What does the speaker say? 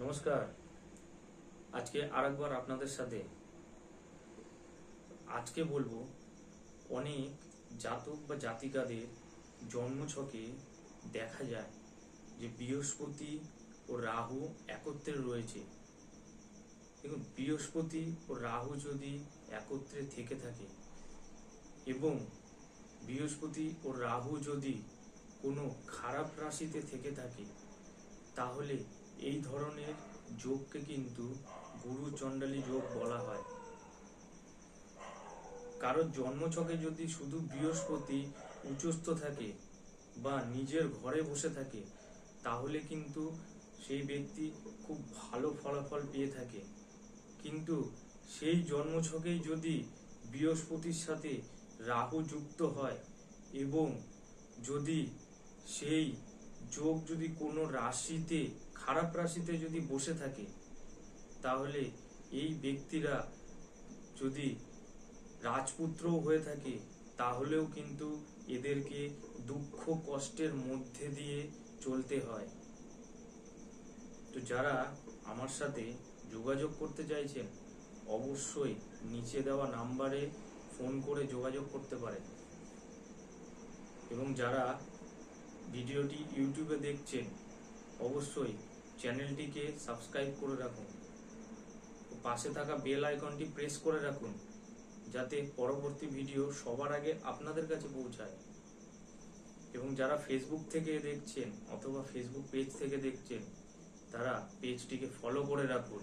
নমস্কার। আজকে আরেকবার আপনাদের সাথে আজকে বলব, অনেক জাতক বা জাতিকাদের জন্মছকে দেখা যায় যে বৃহস্পতি ও রাহু একত্রে রয়েছে। দেখুন, বৃহস্পতি ও রাহু যদি একত্রে থেকে থাকে এবং বৃহস্পতি ও রাহু যদি কোনো খারাপ রাশিতে থেকে থাকে, তাহলে এই ধরনের যোগকে কিন্তু গুরু চণ্ডালী যোগ বলা হয়। কারোর জন্মছকে যদি শুধু বৃহস্পতি উচ্চস্থ থাকে বা নিজের ঘরে বসে থাকে, তাহলে কিন্তু সেই ব্যক্তি খুব ভালো ফলাফল পেয়ে থাকে। কিন্তু সেই জন্মছকেই যদি বৃহস্পতির সাথে রাহু যুক্ত হয় এবং যদি সেই যোগ যদি কোনো রাশিতে খারাপ রাশিতে যদি বসে থাকে, তাহলে এই ব্যক্তিরা যদি রাজপুত্রও হয়ে থাকে, তাহলেও কিন্তু এদেরকে দুঃখ কষ্টের মধ্যে দিয়ে চলতে হয়। তো যারা আমার সাথে যোগাযোগ করতে চাইছেন, অবশ্যই নিচে দেওয়া নাম্বারে ফোন করে যোগাযোগ করতে পারেন। এবং যারা ভিডিওটি ইউটিউবে দেখছেন, অবশ্যই চ্যানেলটিকে সাবস্ক্রাইব করে রাখুন। পাশে থাকা বেল আইকনটি প্রেস করে রাখুন, যাতে পরবর্তী ভিডিও সবার আগে আপনাদের কাছে পৌঁছায়। এবং যারা ফেসবুক থেকে দেখছেন অথবা ফেসবুক পেজ থেকে দেখছেন, তারা পেজটিকে ফলো করে রাখুন।